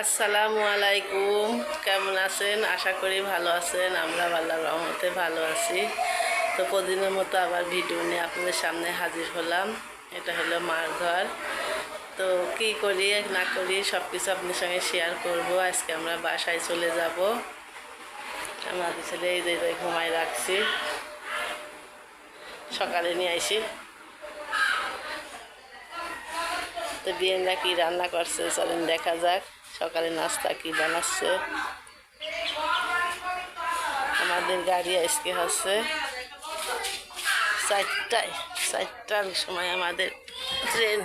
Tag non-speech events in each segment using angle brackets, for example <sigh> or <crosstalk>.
আসসালামু আলাইকুম। কেমন আছেন? আশা করি ভালো আছেন। আমরা আল্লাহর রহমতে ভালো আছি। তো প্রতিদিনের মতো আবার ভিডিও নিয়ে আপনাদের সামনে হাজির হলাম। এটা হলো মার ঘর। তো কি করি, না করি সব কিছু আপনার সঙ্গে শেয়ার করব। আজকে আমরা বাসায় চলে যাব। আমাদের ছেলে এই যে এই যে ঘুমায় রাখছি। সকালে নিয়ে আইসি। তো বিয়েনরা কি রান্না করছে, চলেন দেখা যাক। সকালে নাস্তা কি বানাচ্ছে? আমাদের গাড়ি আজকে হচ্ছে চারটায়, চারটার সময় আমাদের ট্রেন।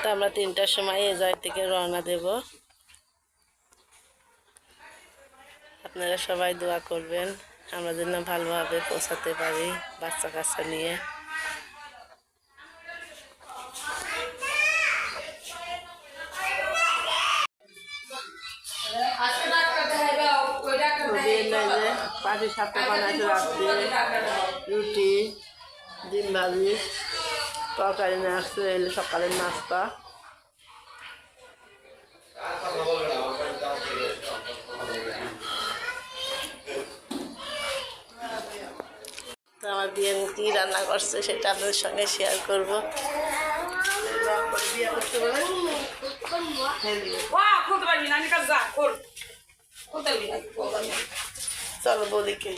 তো আমরা তিনটার সময় এ জায়গা থেকে রওনা দেব। আপনারা সবাই দোয়া করবেন, আমরা যেন ভালোভাবে পৌঁছাতে পারি বাচ্চা কাচ্চা নিয়ে। পাটি সাপটা বানাইছে রাত্রে। রুটি ডিম ভাজি তরকারি নিয়ে আসছে এলে সকালের নাস্তা। আমার বিয়ে কী রান্না করছে সেটা আপনাদের সঙ্গে শেয়ার করব। বিয়ে করতে পারে খুলতে পারবি না আমি কাজ যা খোল। খুলতে পারবি না। চলো বৌদিকে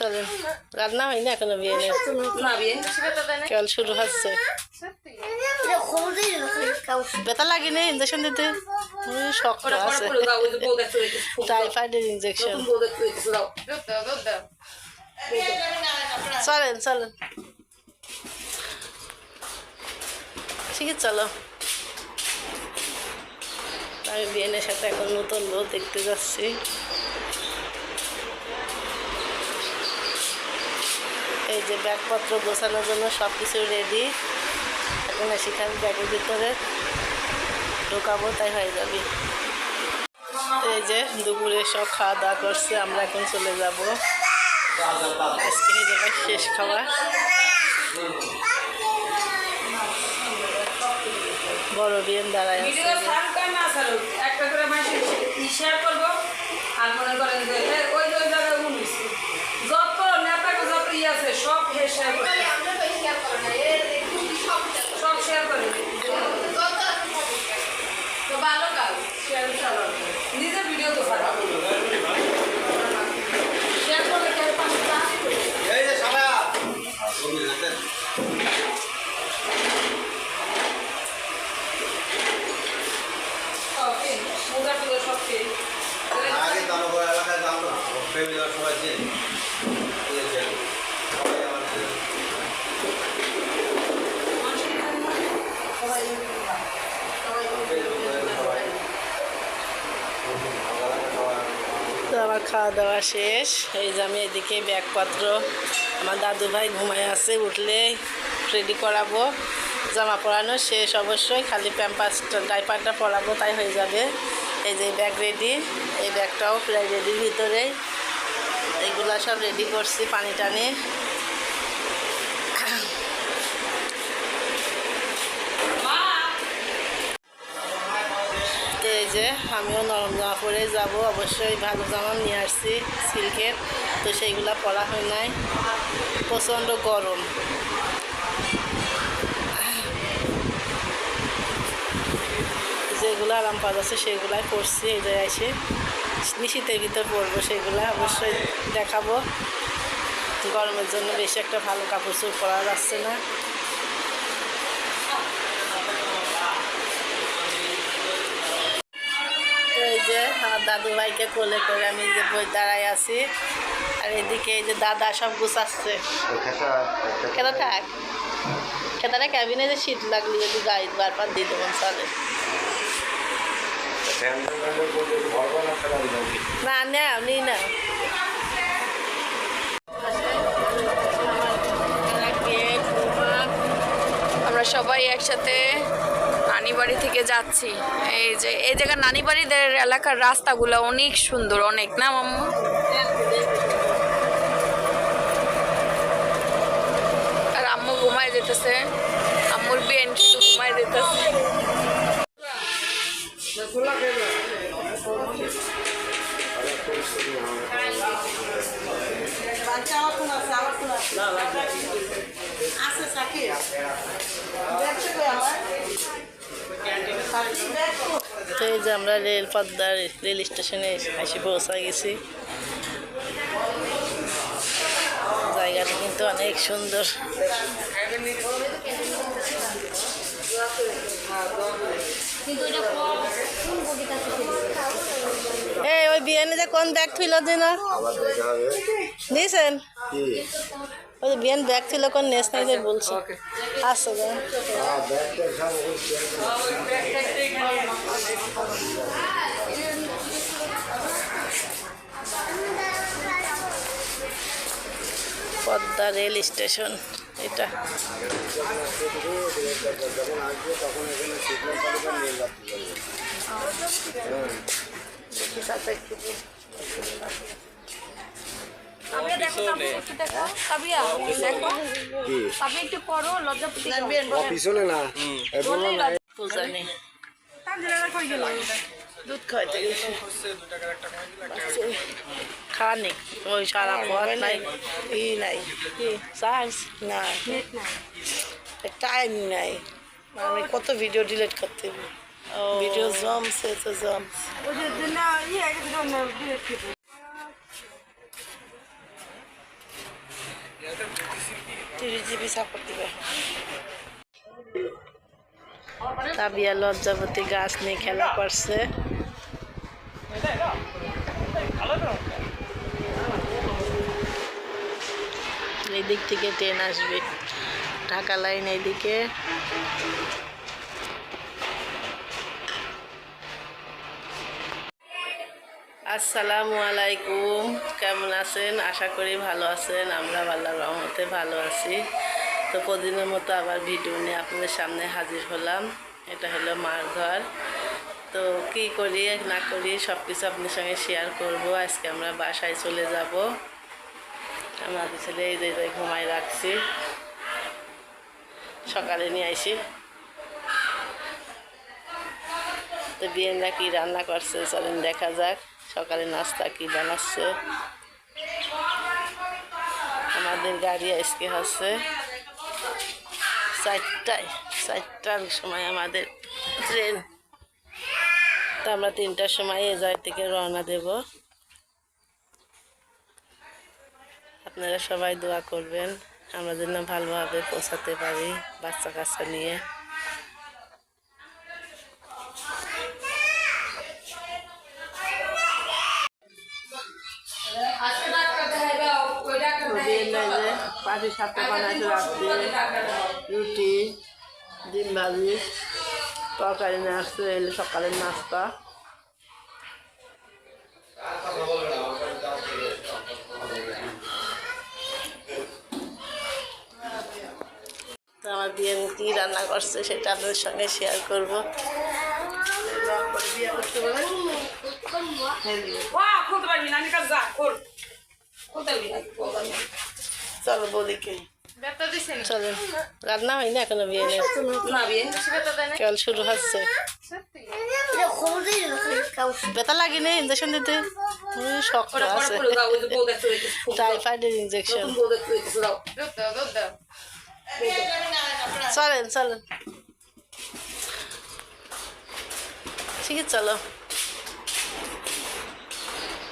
চলেন রান্না হয়নি এখনও বিয়ে নেই? কেবল শুরু হচ্ছে। লাগেনি ইঞ্জেকশন দিতে? শক্ত আছে। টাইফয়েডের ইঞ্জেকশন চলেন চলেন। ঠিক আছে চলো। আমি বিয়েনের সাথে এখন নতুন বউ দেখতে যাচ্ছি। যে ব্যাগপত্র গোছানোর জন্য সব কিছু রেডি এখন সেখানে ব্যাগের ভিতরে। ঢোকাবো, তাই হয়ে যাবে। এই যে দুপুরে সব খাওয়া দাওয়া করছে, আমরা এখন চলে যাব। আজকে এই শেষ খাওয়া। বড় বিয়েন দাঁড়ায় একটা করে আর মনে করেন যে এ, ওই যে ওই জায়গায় উনিশ যত নেতাকে যত ই আছে সব হে শেয়ার করে সব শেয়ার করে তো ভালো কাজ শেয়ার চালাও নিজে ভিডিও তো খারাপ শেয়ার করলে কেউ পাঁচ পাঁচ করে এই যে সারা সব পেন মোজা টুজা সব পেন আগে দামনগর এলাকায় দাম না ফ্যামিলি সবাই চেন বুঝেছেন সবাই আমার চেনে। সবাই তো আমার খাওয়া দাওয়া শেষ। এই যে আমি এদিকে ব্যাগপত্র আমার দাদু ভাই ঘুমায় আছে, উঠলে রেডি করাবো। জামা পরানো শেষ অবশ্যই, খালি প্যাম্পাসটা ডাইপারটা পরাবো, তাই হয়ে যাবে। এই যে ব্যাগ রেডি এই ব্যাগটাও প্রায় রেডির ভিতরে এইগুলো সব রেডি করছি পানি টানি এই যে আমিও নরম জামা পরে যাব। অবশ্যই ভালো জামা নিয়ে আসছি, সিল্কের। তো সেইগুলা পরা হয় নাই। প্রচণ্ড গরম। যেগুলো আরাম পাওয়া যাচ্ছে সেগুলাই পরছি, এই জায়গায় এসে নিশীতের ভিতর পরবো সেগুলা, অবশ্যই দেখাবো। গরমের জন্য বেশি একটা ভালো কাপড় চোপড় পরা যাচ্ছে না। যে আমার দাদু ভাইকে কোলে করে আমি যে বই দাঁড়াই আছি। আর এদিকে এই যে দাদা সব গুছাচ্ছে। খেতে থাক। খেতাটা ক্যাবিনে যে শীত লাগলে যদি গাড়ি বারবার দিয়ে দেবেন চলে। না না নি না। আমরা সবাই একসাথে নানি বাড়ি থেকে যাচ্ছি। এই যে, এই জায়গার নানিবাড়িদের এলাকার রাস্তাগুলো অনেক সুন্দর, অনেক না, মাম্মু? আর আম্মু ঘুমায় যেতেছে। আম্মুর বিয়ে শুধু ঘুমাই যেতেছে। আছে সাকিব। দেখছে আমার? তো এই যে আমরা রেল পদ্মার রেল স্টেশনে এসে পৌঁছা গেছি। জায়গাটা কিন্তু অনেক সুন্দর। এই ওই বিয়ানে যে কোন ব্যাগ দেখা হবে। দিয়েছেন? কি? ওই যে বিয়ান ব্যাগ ছিল কোন নেস নাই যে বলছে। আসো পদ্মা রেল স্টেশন এটা। যখন আসবে তখন এখানে সিগন্যাল পালিয়ে নিয়ে যাচ্ছে কাবিয়া দেখো কাবিয়া একটু দেখো কাবিয়া দেখো। কাবিয়া একটু পড়ো লজ্জাপতি পিছনে না। দুধ খাইতে গেছি। খাওয়া নেই ওই সারা পথ নাই। ই নাই। কি? চার্জ না টাইম নাই। আমি কত ভিডিও ডিলিট করতে ভিডিও জমছে তো জমছে। তাবিয়া লজ্জাপতি গাছ নিয়ে খেলা করছে। এদিক থেকে ট্রেন আসবে। ঢাকা লাইন এইদিকে। আসসালামু আলাইকুম। কেমন আছেন? আশা করি ভালো আছেন। আমরা আল্লাহর রহমতে ভালো আছি। তো প্রতিদিনের মতো আবার ভিডিও নিয়ে আপনাদের সামনে হাজির হলাম। এটা হলো মার ঘর। তো কি করি, না করি সব কিছু আপনার সঙ্গে শেয়ার করব। আজকে আমরা বাসায় চলে যাব। আমাদের ছেলে এই যে ঘুমাই রাখছি। সকালে নিয়ে আইসি। তো বিয়েনরা কি রান্না করছে, চলেন দেখা যাক। সকালে নাস্তা কি বানাচ্ছে? আমাদের গাড়ি আজকে হচ্ছে চারটায়, চারটার সময় আমাদের ট্রেন। তো আমরা তিনটার সময় এ জায়গা থেকে রওনা দেব। আপনারা সবাই দোয়া করবেন, আমরা যেন ভালোভাবে পৌঁছাতে পারি বাচ্চা কাচ্চা নিয়ে। পাটি সাতটা বানাইছে রাত্রে রুটি ডিম ভাজি তরকারি নিয়ে আসছে এলে সকালের নাস্তা। আমার বিয়ে কী রান্না করছে সেটা আপনাদের সঙ্গে শেয়ার করব। খুলতে পারবি না আমি কাজ যা খোল। খুলতে পারবি না। চলো বৌদিকে চলেন রান্না হয়নি এখনও বিয়ে নেই? কেবল শুরু হচ্ছে। লাগেনি ইঞ্জেকশন দিতে? শক্ত আছে। টাইফয়েডের ইঞ্জেকশন চলেন চলেন। ঠিক আছে চলো।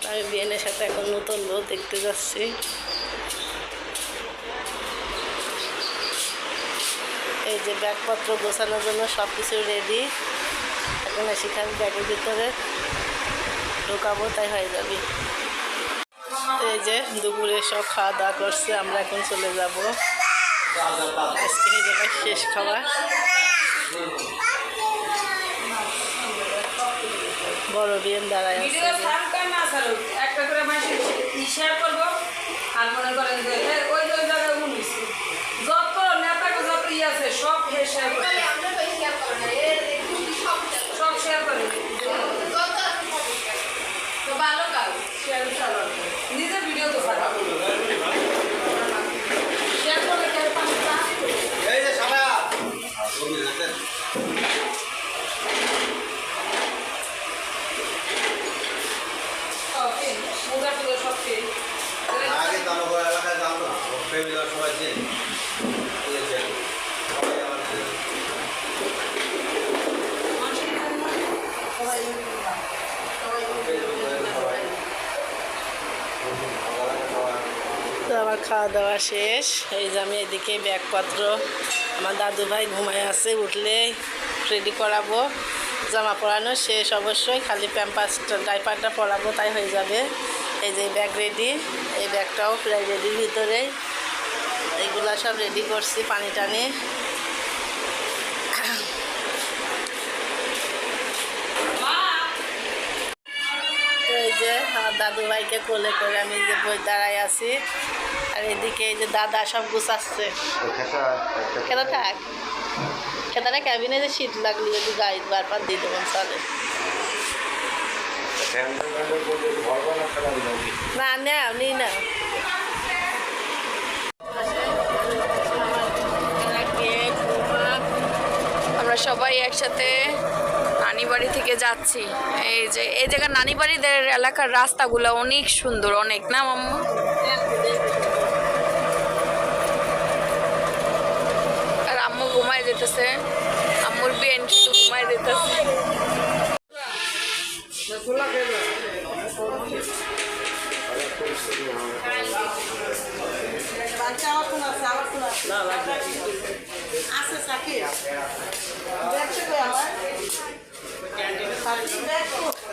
আমি বিয়েনের সাথে এখন নতুন বউ দেখতে যাচ্ছি। এই যে ব্যাগপত্র গোছানোর জন্য সব কিছু রেডি এখন সেখানে ব্যাগের ভিতরে। ঢোকাবো, তাই হয়ে যাবে। এই যে দুপুরে সব খাওয়া দাওয়া করছে, আমরা এখন চলে যাব। আজকে এই জায়গায় শেষ খাবার বড় বিয়েন দাঁড়ায় একটা করে শেয়ার করব। আর মনে করেন যে এ, ওই যে ওই জায়গায় উনিশ যত নেতাকে যত ই আছে সব শেয়ার করে। সব শেয়ার করে। তো ভালো কাজ। শেয়ার চালাও নিজে ভিডিও তো ছাড়া শেয়ার করলে কেন পাঁচ এই যে সারা আগে তো আমার এলাকায় ফ্যামিলির সবাই চেনে বুঝেছেন সবাই আমার তো আমার খাওয়া দাওয়া শেষ। এই যে আমি এদিকে ব্যাগপত্র আমার দাদু ভাই ঘুমায় আছে, উঠলে রেডি করাবো। জামা পরানো শেষ অবশ্যই, খালি প্যাম্পাসটা ডাইপারটা পরাবো, তাই হয়ে যাবে। এই যে ব্যাগ রেডি এই ব্যাগটাও প্রায় রেডির ভিতরেই এইগুলা সব রেডি করছি পানি টানি। এই যে আমার দাদু ভাইকে কোলে করে আমি যে বই দাঁড়াই আছি আর এদিকে এই যে দাদা সব গুছাচ্ছে। খেতে থাক। খেতাটা ক্যাবিনে যে শীত লাগলে, যদি গাড়ি বারবার দিয়ে দেবেন, চলে। না না নি না। আমরা সবাই একসাথে নানি বাড়ি থেকে যাচ্ছি। এই যে, এই জায়গার নানি বাড়িদের এলাকার রাস্তাগুলো অনেক সুন্দর, অনেক না, মাম্মা আর আম্মু যেতেছে আম্মুর বিয়েন শুধু যেতেছে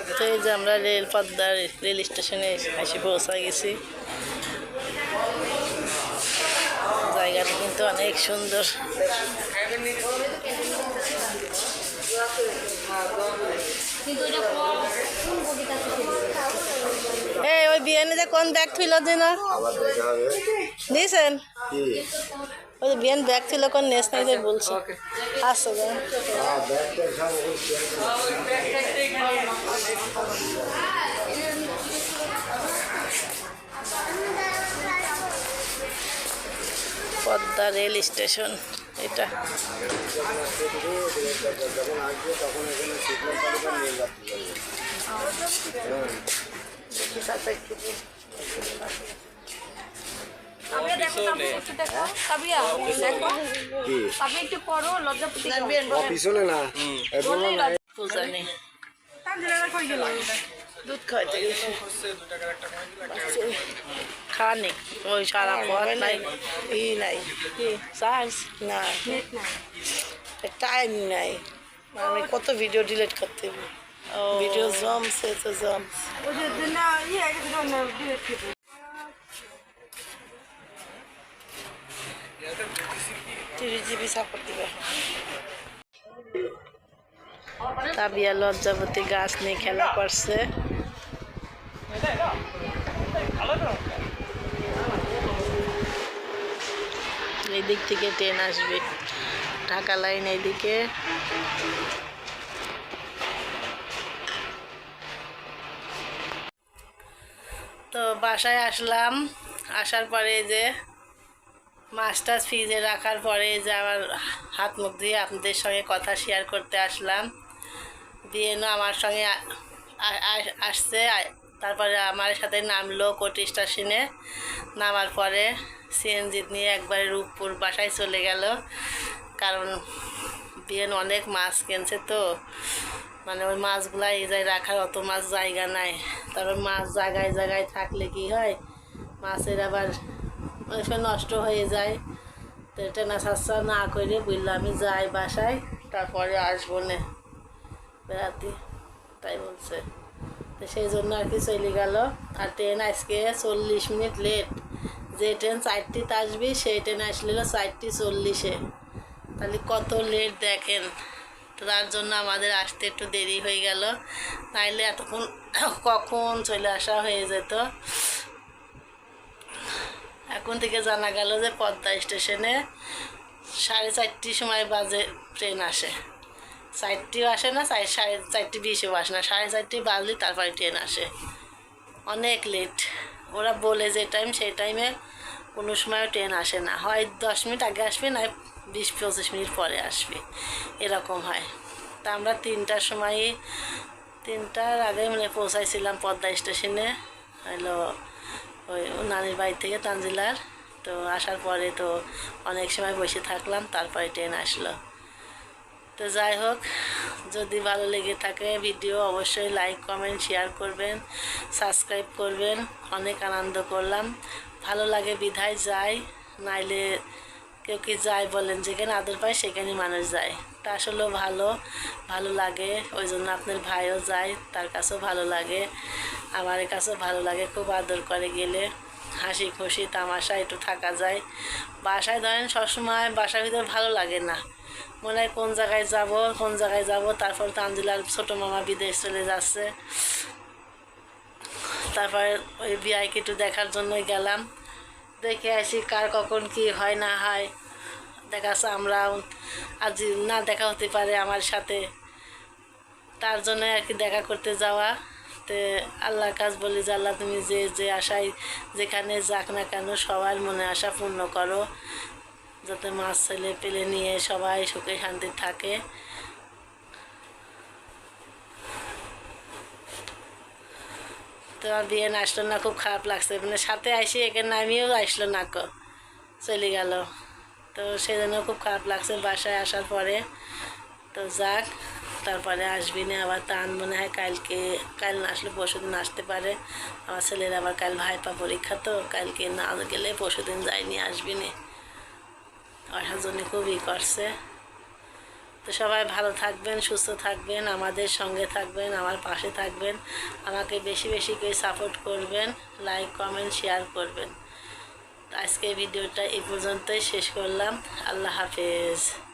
তো এই যে আমরা রেল পদ্মার রেল স্টেশনে এসে পৌঁছা গেছি। জায়গাটা কিন্তু অনেক সুন্দর। এই ওই বিয়ানে যে কোন ব্যাগ ছিল যে না নিয়েছেন ওই বিয়ান ব্যাগ ছিল কোন নেস নাই যে বলছে আসছে যা। পদ্মা রেল স্টেশন এটা। দুধ খাইতে গেছি। খাওয়া নেই ওই সারা পথ নাই ই নাই চার্জ না টাইম নাই আমি কত ভিডিও ডিলিট করতে ভিডিও জমছে তো জম তিরিশ জিবি সাপোর্ট দিবে তাবিয়া লজ্জাবতী গাছ নিয়ে খেলা করছে এই দিক থেকে ট্রেন আসবে। ঢাকা লাইন এইদিকে তো বাসায় আসলাম। আসার পরে যে মাছটা ফ্রিজে রাখার পরে যে আমার হাত মুখ দিয়ে আপনাদের সঙ্গে কথা শেয়ার করতে আসলাম। দিয়ে আমার সঙ্গে আসছে। তারপরে আমার সাথে নামলো কোটি স্টেশনে নামার পরে সিএনজি নিয়ে একবারে রূপপুর বাসায় চলে গেল। কারণ বিয়েন অনেক মাছ কিনছে তো। মানে ওই মাছগুলা এই যায় রাখার অত মাছ জায়গা নাই। তারপর মাছ জায়গায় জায়গায় থাকলে কি হয়? মাছের আবার সময় নষ্ট হয়ে যায়। তো এটা না সাচ্ছা না করে বুঝলাম আমি যাই বাসায়, তারপরে আসব না। বেড়াতে তাই বলছে। তো সেই জন্য আর কি চলে গেল। আর ট্রেন আজকে চল্লিশ মিনিট লেট যে ট্রেন চারটিতে আসবি, সেই ট্রেন আসলে চারটি চল্লিশে। তাহলে কত লেট দেখেন। তার জন্য আমাদের আসতে একটু দেরি হয়ে গেল। নাইলে এতক্ষণ <coughs> কখন চলে আসা হয়ে যেত। এখন থেকে জানা গেল যে পদ্মা স্টেশনে সাড়ে চারটির সময় বাজে ট্রেন আসে। চারটিও আসে না, চার সাড়ে চারটি বিশেও আসে না, সাড়ে চারটি বাজলে তারপরে ট্রেন আসে। অনেক লেট ওরা বলে যে টাইম সেই টাইমে কোনো সময় ট্রেন আসে না। হয় দশ মিনিট আগে আসবে না বিশ পঁচিশ মিনিট পরে আসবে। এরকম হয়। তা আমরা তিনটার সময়, তিনটার আগে মানে পৌঁছাইছিলাম পদ্মা স্টেশনে। হলো ওই নানির বাড়ি থেকে তানজিলার। তো আসার পরে তো অনেক সময় বসে থাকলাম, তারপরে ট্রেন আসলো। তো যাই হোক, যদি ভালো লেগে থাকে ভিডিও, অবশ্যই লাইক কমেন্ট শেয়ার করবেন সাবস্ক্রাইব করবেন। অনেক আনন্দ করলাম। ভালো লাগে বিধায় যায় নাইলে কেউ কি যায় বলেন, যেখানে আদর পায় সেখানে মানুষ যায়। তা আসলেও ভালো ভালো লাগে, ওই জন্য আপনার ভাইও যায়, তার কাছেও ভালো লাগে, আমার কাছেও ভালো লাগে, খুব আদর করে গেলে। হাসি খুশি, তামাশা, একটু থাকা যায়। বাসায় ধরেন সবসময় বাসার ভিতরে ভালো লাগে না। মনে হয় কোন জায়গায় যাব, কোন জায়গায় যাব, তারপর তানজিলার ছোটো মামা বিদেশ চলে যাচ্ছে। তারপরে ওই বিআইকে একটু দেখার জন্যই গেলাম। দেখে আসি কার কখন কি হয়, না হয়। দেখা যাচ্ছে আমরা আজ না দেখা হতে পারে আমার সাথে। তার জন্য আর কি দেখা করতে যাওয়া। তে আল্লাহর কাজ বলি যে, আল্লাহ তুমি যে যে আশায় যেখানে যাক না কেন সবার মনে আশা পূর্ণ করো। যাতে মাছ ছেলে পেলে নিয়ে সবাই সুখে শান্তি থাকে। তোমার বিয়ে আসলো না খুব খারাপ লাগছে মানে সাথে আসি এখানে নামিয়েও আসলো না কো, চলে গেল। তো সেজন্য খুব খারাপ লাগছে বাসায় আসার পরে। তো যাক, তারপরে আসবি না, আবার তান মনে হয় কালকে, কাল না আসলে পরশু দিন আসতে পারে। আমার ছেলের আবার কাল ভাইপা পরীক্ষা তো, কালকে না গেলে পরশু দিন যাইনি, আসবি না। আসার জন্য খুবই করছে তো সবাই ভালো থাকবেন, সুস্থ থাকবেন, আমাদের সঙ্গে থাকবেন, আমার পাশে থাকবেন, আমাকে বেশি বেশি করে সাপোর্ট করবেন লাইক কমেন্ট শেয়ার করবেন। আজকে ভিডিওটা এই পর্যন্তই, শেষ করলাম। আল্লাহ হাফেজ।